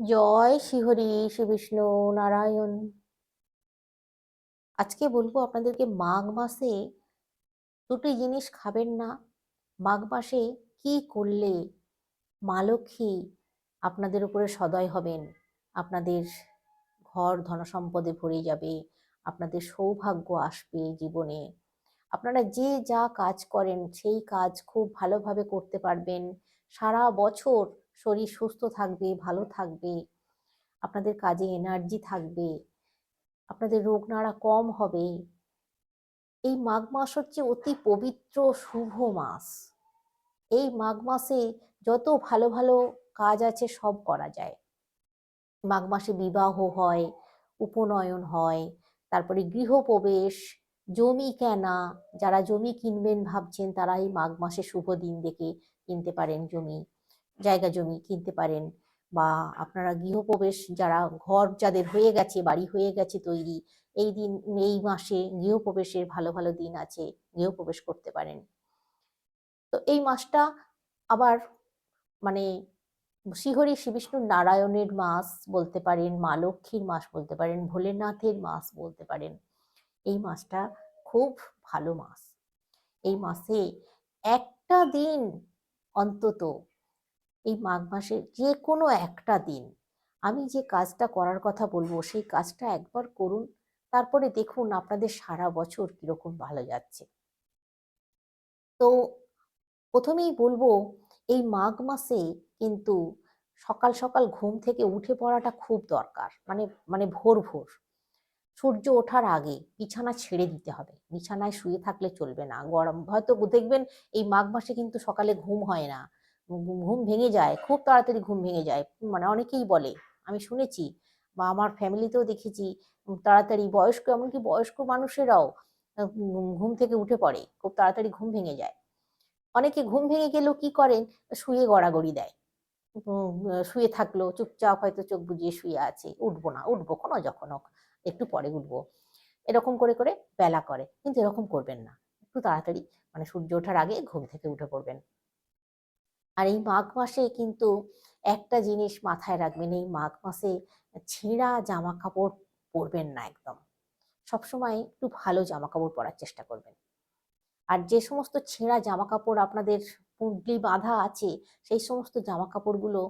জয় শ্রীহরি শ্রী বিষ্ণু নারায়ণ। আজকে বলব আপনাদেরকে মাঘ মাসে দুটি জিনিস খাবেন না। মাঘ মাসে কি করলে মা লক্ষ্মী আপনাদের উপরে সদয় হবেন, আপনাদের ঘর ধনসম্পদে ভরে যাবে, আপনাদের সৌভাগ্য আসবে জীবনে। আপনারা যে যা কাজ করেন সেই কাজ খুব ভালোভাবে করতে পারবেন। সারা বছর শরীর সুস্থ থাকবে, ভালো থাকবে, আপনাদের কাজে এনার্জি থাকবে, আপনাদের রোগ নাড়া কম হবে। এই মাঘ মাস হচ্ছে অতি পবিত্র, শুভ মাস। এই মাঘ মাসে যত ভালো ভালো কাজ আছে সব করা যায়। মাঘ মাসে বিবাহ হয়, উপনয়ন হয়, তারপরে গৃহপ্রবেশ, জমি কেনা, যারা জমি কিনবেন ভাবছেন তারা এই মাঘ মাসে শুভ দিন দেখে কিনতে পারেন জমি। জায়গা জমি কিনতে পারেন বা আপনারা গৃহপ্রবেশ যারা ঘর যাদের হয়ে গেছে, বাড়ি হয়ে গেছে তৈরি, এই দিন, এই মাসে গৃহপ্রবেশের ভালো ভালো দিন আছে, গৃহপ্রবেশ করতে পারেন। তো এই মাসটা আবার মানে শ্রীহরি শ্রী বিষ্ণু নারায়ণের মাস বলতে পারেন, মা লক্ষ্মীর মাস বলতে পারেন, ভোলেনাথের মাস বলতে পারেন। এই মাসটা খুব ভালো মাস। এই মাসে একটা দিন অন্তত এই মাঘ মাসের যে কোনো একটা দিন আমি যে কাজটা করার কথা বলব, সেই কাজটা একবার করুন। তারপরে দেখুন আপনাদের সারা বছর কীরকম ভালো যাচ্ছে। তো প্রথমেই বলব, এই মাঘ মাসে কিন্তু সকাল সকাল ঘুম থেকে উঠে পড়াটা খুব দরকার। মানে মানে ভোর ভোর। সূর্য ওঠার আগে বিছানা ছেড়ে দিতে হবে। বিছানায় শুয়ে থাকলে চলবে না। গরম, হয়তো দেখবেন এই মাঘ মাসে কিন্তু সকালে ঘুম হয় না। ঘুম ভেঙে যায়, খুব তাড়াতাড়ি ঘুম ভেঙে যায়। মানে অনেকেই বলে, আমি শুনেছি বা আমার ফ্যামিলিতেও দেখেছি তাড়াতাড়ি বয়স্ক, এমনকি বয়স্ক মানুষেরাও ঘুম থেকে উঠে পড়ে, খুব তাড়াতাড়ি ঘুম ভেঙে যায়। অনেকে ঘুম ভেঙে গেলেও কি করেন? শুয়ে গড়াগড়ি দেয়। শুয়ে থাকল, চুপচাপ হয়তো চোখ বুজিয়ে শুয়ে আছে, উঠবো না, উঠবো কোনো যখন হোক, একটু পরে উঠবো। এরকম করে করে বেলা করে, কিন্তু এরকম করবেন না। একটু তাড়াতাড়ি মানে সূর্য ওঠার আগে ঘুম থেকে উঠে পড়বেন। আর এই মাঘ মাসে কিন্তু একটা জিনিস মাথায় রাখবেন, এই মাঘ মাসে ছেঁড়া জামা কাপড় পরবেন না একদম। সবসময় একটু ভালো জামা কাপড় পরার চেষ্টা করবেন। আর যে সমস্ত ছেঁড়া জামা কাপড় আপনাদের পুঁটলি বাঁধা আছে, সেই সমস্ত জামা কাপড়গুলো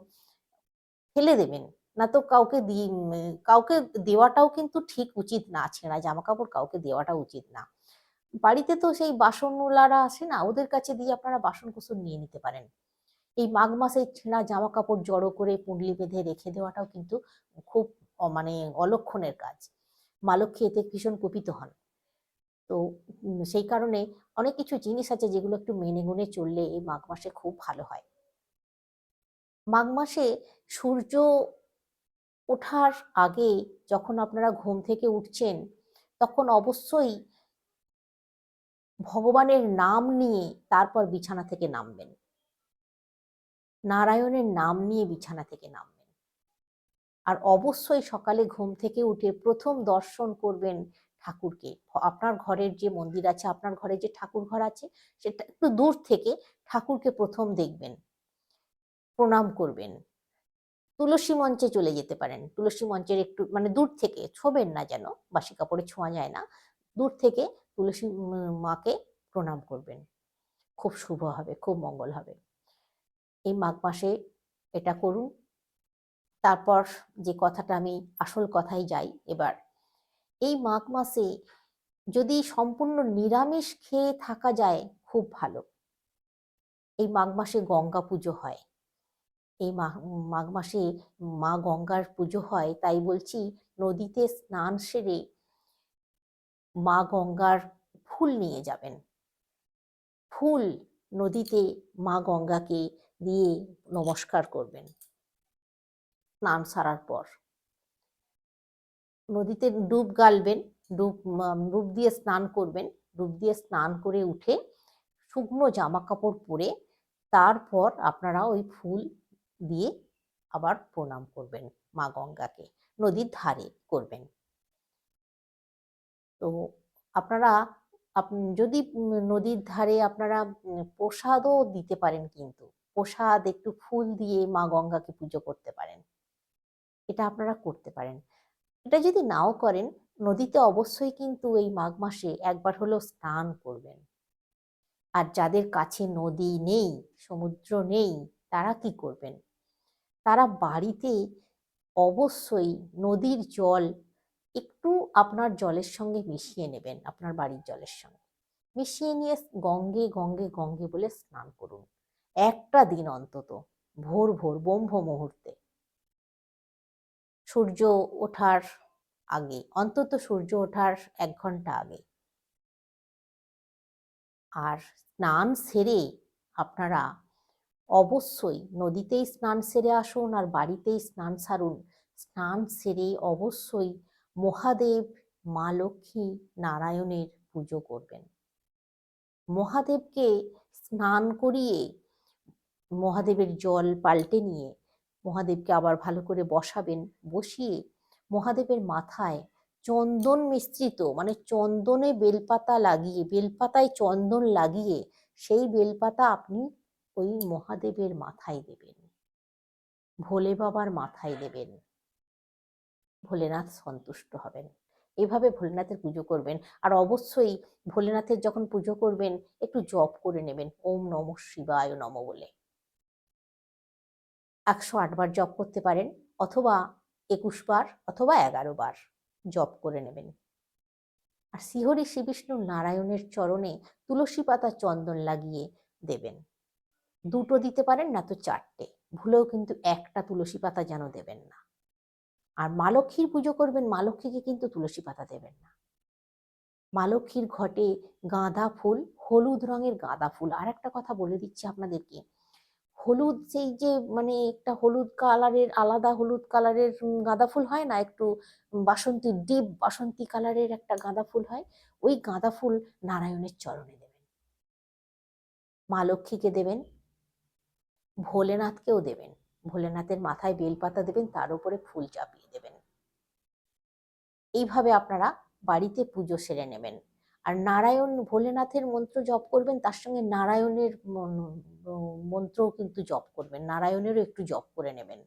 ফেলে দেবেন। না তো কাউকে কাউকে দেওয়াটাও কিন্তু ঠিক উচিত না, ছেঁড়া জামা কাপড় কাউকে দেওয়াটা উচিত না। বাড়িতে তো সেই বাসনওয়ালারা আসে না, ওদের কাছে দিয়ে আপনারা বাসন কুসন নিয়ে নিতে পারেন। এই মাঘ মাসে ছেঁড়া জামা কাপড় জড়ো করে পুঁডলি বেঁধে রেখে দেওয়াটাও কিন্তু খুব মানে অলক্ষণের কাজ। মা লক্ষ্মী এতে ভীষণ কুপিত হন। তো সেই কারণে অনেক কিছু জিনিস আছে যেগুলো একটু মেনে গুনে চললে এই মাঘ মাসে খুব ভালো হয়। মাঘ মাসে সূর্য ওঠার আগে যখন আপনারা ঘুম থেকে উঠছেন, তখন অবশ্যই ভগবানের নাম নিয়ে তারপর বিছানা থেকে নামবেন। নারায়ণের নাম নিয়ে বিছানা থেকে নামবেন। আর অবশ্যই সকালে ঘুম থেকে উঠে প্রথম দর্শন করবেন ঠাকুরকে। আপনার ঘরের যে মন্দির আছে, আপনার ঘরে যে ঠাকুর ঘর আছে, সেটা একটু দূর থেকে ঠাকুরকে প্রথম দেখবেন, প্রণাম করবেন। তুলসী মঞ্চে চলে যেতে পারেন। তুলসী মঞ্চের একটু মানে দূর থেকে ছোবেন না যেন, বাসি কাপড়ে ছোঁয়া যায় না, দূর থেকে তুলসী মাকে প্রণাম করবেন। খুব শুভ হবে, খুব মঙ্গল হবে। এই মাঘ মাসে এটা করুন। তারপর যে কথাটা আমি আসল কথাই যাই এবার। এই মাঘ মাসে যদি সম্পূর্ণ নিরামিষ খেয়ে থাকা যায়, খুব ভালো। এই মাঘ মাসে গঙ্গা পুজো হয়। এই মাঘ মাসে মা গঙ্গার পুজো হয়, তাই বলছি নদীতে স্নান সেরে মা গঙ্গার ফুল নিয়ে যাবেন। ফুল নদীতে মা গঙ্গাকে দিয়ে নমস্কার করবেন। স্নান সারার পর। নদীতে ডুব গালবেন, ডুব ডুব দিয়ে স্নান করবেন, ডুব দিয়ে স্নান করে উঠে শুকনো জামা কাপড় পরে তারপর আপনারা ওই ফুল দিয়ে আবার প্রণাম করবেন মা গঙ্গাকে, নদীর ধারে করবেন। তো আপনারা যদি নদীর ধারে আপনারা প্রসাদও দিতে পারেন কিন্তু। প্রসাদ, একটু ফুল দিয়ে মা গঙ্গাকে পুজো করতে পারেন। এটা আপনারা করতে পারেন। এটা যদি নাও করেন, নদীতে অবশ্যই কিন্তু এই মাঘ মাসে একবার হলেও স্নান করবেন। আর যাদের কাছে নদী নেই, সমুদ্র নেই, তারা কি করবেন? তারা বাড়িতে অবশ্যই নদীর জল একটু আপনার জলের সঙ্গে মিশিয়ে নেবেন, আপনার বাড়ির জলের সঙ্গে। মিশিয়ে নিয়ে গঙ্গে গঙ্গে গঙ্গে বলে স্নান করুন। একটা দিন অন্তত, ভোর ভোর, ব্রহ্ম মুহূর্তে। সূর্য ওঠার আগে অন্তত সূর্য ওঠার এক ঘণ্টা আগে আর স্নান সেরে আপনারা অবশ্যই নদীতেই স্নান সেরে আসুন আর বাড়িতেই স্নান সারুন। স্নান সেরে অবশ্যই মহাদেব মা লক্ষ্মী নারায়ণের পুজো করবেন। মহাদেবকে স্নান করিয়ে মহাদেবের জল পাল্টে নিয়ে মহাদেবকে আবার ভালো করে বসাবেন। বসিয়ে মহাদেবের মাথায় চন্দন মিশ্রিত মানে চন্দনে বেলপাতা লাগিয়ে, বেলপাতায় চন্দন লাগিয়ে সেই বেলপাতা আপনি ওই মহাদেবের মাথায় দেবেন। ভোলে বাবার মাথায় দেবেন। ভোলেনাথ সন্তুষ্ট হবেন। এভাবে ভোলেনাথের পুজো করবেন। আর অবশ্যই ভোলেনাথের যখন পুজো করবেন, একটু জপ করে নেবেন। ওম নম শিবায় নম বলে। একশো আটবার জপ করতে পারেন, অথবা একুশ বার অথবা এগারো বার জপ করে নেবেন। আর শ্রীহরি শ্রীবিষ্ণু নারায়ণের চরণে তুলসী পাতা চন্দন লাগিয়ে দেবেন। দুটো দিতে পারেন, না তো চারটে। ভুলেও কিন্তু একটা তুলসী পাতা যেন দেবেন না। আর মা লক্ষ্মীর পুজো করবেন, মা লক্ষ্মীকে কিন্তু তুলসী পাতা দেবেন না। মা লক্ষ্মীর ঘটে গাঁদা ফুল, হলুদ রঙের গাঁদা ফুল। আর একটা কথা বলে দিচ্ছি আপনাদেরকে হলুদ, সেই যে মানে একটা হলুদ কালারের, আলাদা হলুদ কালারের গাঁদা ফুল হয় না? একটু বাসন্তী, ডিপ বাসন্তী কালারের একটা গাঁদা ফুল হয়। ওই গাঁদা ফুল নারায়ণের চরণে দেবেন। মা লক্ষ্মীকে দেবেন, ভোলেনাথকেও দেবেন। ভোলেনাথের মাথায় বেলপাতা দেবেন, তার উপরে ফুল চাপিয়ে দেবেন। এইভাবে আপনারা বাড়িতে পুজো সেরে নেবেন। আর নারায়ণ ভোলেনাথের মন্ত্র জপ করবেন, তার সঙ্গে নারায়ণের মন্ত্রও কিন্তু জপ করবেন। নারায়ণেরও একটু জপ করে নেবেন।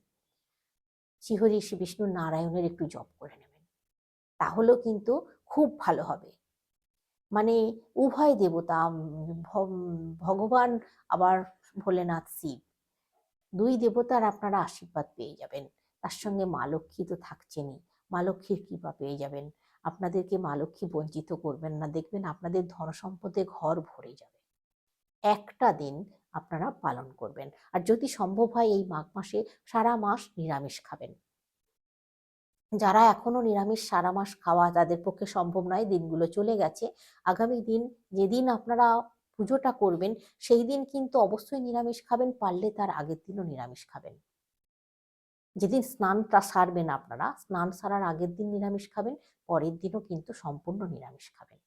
শ্রীহরি শ্রী বিষ্ণু নারায়ণের একটু জপ করে নেবেন। তাহলেও কিন্তু খুব ভালো হবে। মানে উভয় দেবতা ভগবান আবার ভোলেনাথ শিব, দুই দেবতার আপনারা আশীর্বাদ পেয়ে যাবেন। তার সঙ্গে মা লক্ষ্মী তো থাকছেনই। মা লক্ষ্মীর কৃপা পেয়ে যাবেন। আপনাদেরকে মা লক্ষ্মী বঞ্চিত করবেন না। দেখবেন আপনাদের ধন সম্পদে ঘর ভরে যাবে। একটা দিন আপনারা পালন করবেন। আর যদি সম্ভব হয় এই মাঘ মাসে সারা মাস নিরামিষ খাবেন। যারা এখনও নিরামিষ সারা মাস খাওয়া তাদের পক্ষে সম্ভব নয়, দিনগুলো চলে গেছে। আগামী দিন যেদিন আপনারা পুজোটা করবেন, সেই দিন কিন্তু অবশ্যই নিরামিষ খাবেন, পারলে তার আগের দিনও নিরামিষ খাবেন। যেদিন স্নানটা সারবেন আপনারা, স্নান সারার আগের দিন নিরামিষ খাবেন, পরের দিনও কিন্তু সম্পূর্ণ নিরামিষ খাবেন।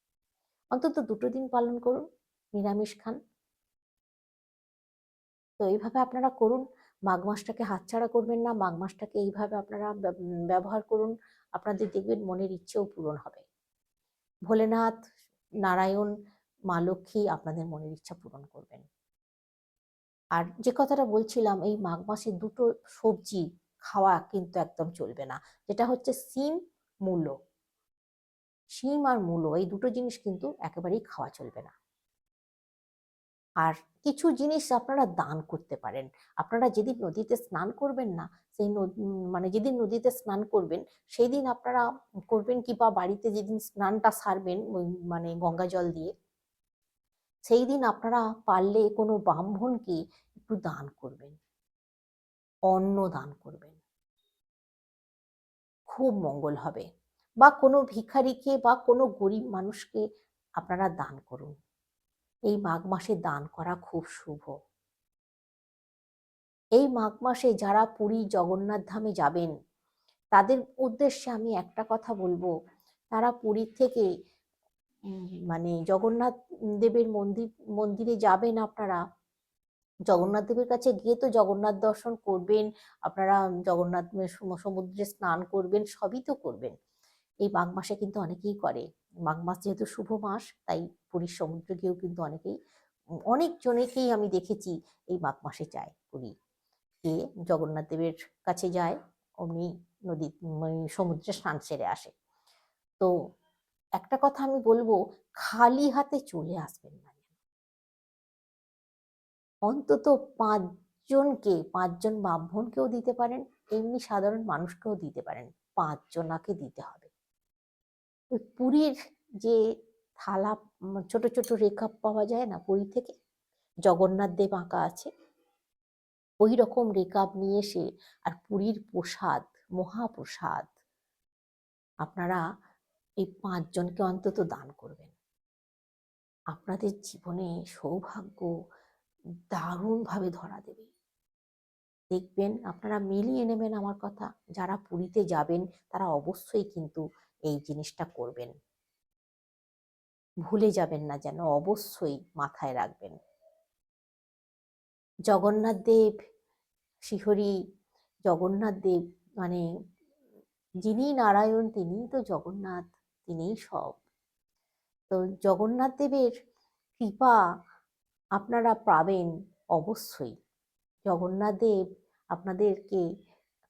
অন্তত দুটো দিন পালন করুন, নিরামিষ খান। তো এইভাবে আপনারা করুন, মাঘ মাসটাকে হাতছাড়া করবেন না, মাঘ মাসটাকে এইভাবে আপনারা ব্যবহার করুন, আপনাদের দেখবেন মনের ইচ্ছেও পূরণ হবে। ভোলেনাথ, নারায়ণ, মা লক্ষ্মী আপনাদের মনের ইচ্ছা পূরণ করবেন। আর যে কথাটা বলছিলাম, এই মাঘ মাসে দুটো সবজি খাওয়া কিন্তু একদম চলবে না। যেটা হচ্ছে সিম মূলো। শিম আর মূলো, এই দুটো জিনিস কিন্তু একেবারেই খাওয়া চলবে না। আর কিছু জিনিস আপনারা দান করতে পারেন। আপনারা যেদিন নদীতে স্নান করবেন না, সেই মানে যেদিন নদীতে স্নান করবেন সেই দিন আপনারা করবেন কি বা বাড়িতে যেদিন স্নানটা সারবেন মানে গঙ্গা জল দিয়ে সেই দিন আপনারা পারলে কোনো ব্রাহ্মণকে একটু দান করবেন। অন্ন দান করবেন। খুব মঙ্গল হবে। বা কোনো ভিখারিকে বা কোনো গরিব মানুষকে আপনারা দান করুন। এই মাঘ মাসে দান করা খুব শুভ। এই মাঘ মাসে যারা পুরী জগন্নাথ ধামে যাবেন, তাদের উদ্দেশ্যে আমি একটা কথা বলব। তারা পুরীর থেকে মানে জগন্নাথ দেবের মন্দির, মন্দিরে যাবেন আপনারা জগন্নাথ দেবের কাছে গিয়ে তো জগন্নাথ দর্শন করবেন, আপনারা জগন্নাথ সমুদ্রে স্নান করবেন, সবই তো করবেন। এই মাঘ মাসে কিন্তু অনেকেই করে। মাঘ মাস যেহেতু শুভ মাস, তাই পুরীর সমুদ্রে গিয়েও কিন্তু অনেকেই অনেক জনেকেই আমি দেখেছি এই মাঘ মাসে যায় পুরী। গিয়ে জগন্নাথ দেবের কাছে যায়, অমনি নদী সমুদ্রে স্নান সেরে আসে। তো একটা কথা আমি বলব, খালি হাতে চলে আসবেন না। অন্তত পাঁচজনকে, পাঁচজন ব্রাহ্মণকেও দিতে পারেন, এমনি সাধারণ মানুষকেও দিতে পারেন। পাঁচজনাকে দিতে হবে। ওই পুরীর যে থালা ছোট ছোট রেখা পাওয়া যায় না পুরী থেকে, জগন্নাথ দেব আঁকা আছে, ওই রকম রেকাব নিয়ে এসে, আর পুরীর প্রসাদ, মহাপ্রসাদ, আপনারা এই পাঁচজনকে অন্তত দান করবেন। আপনাদের জীবনে সৌভাগ্য দারুণভাবে ধরা দেবে। দেখবেন, আপনারা মিলিয়ে নেবেন আমার কথা। যারা পুরীতে যাবেন, তারা অবশ্যই কিন্তু এই জিনিসটা করবেন। ভুলে যাবেন না যেন অবশ্যই মাথায় রাখবেন। জগন্নাথ দেব, শিহরি জগন্নাথ দেব মানে যিনি নারায়ণ, তিনিই তো জগন্নাথ, তিনিই সব। তো জগন্নাথ দেবের কৃপা আপনারা পাবেন অবশ্যই। জগন্নাথ দেব আপনাদেরকে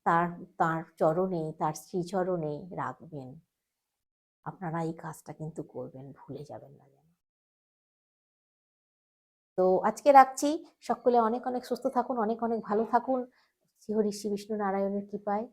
তার তার চরণে, তার শ্রীচরণে রাখবেন। আপনারা এই কাজটা কিন্তু করবেন, ভুলে যাবেন না যেন। তো আজকে রাখছি। সকলে অনেক অনেক সুস্থ থাকুন, অনেক অনেক ভালো থাকুন। শ্রী হরি শ্রী বিষ্ণু নারায়ণের কৃপায়।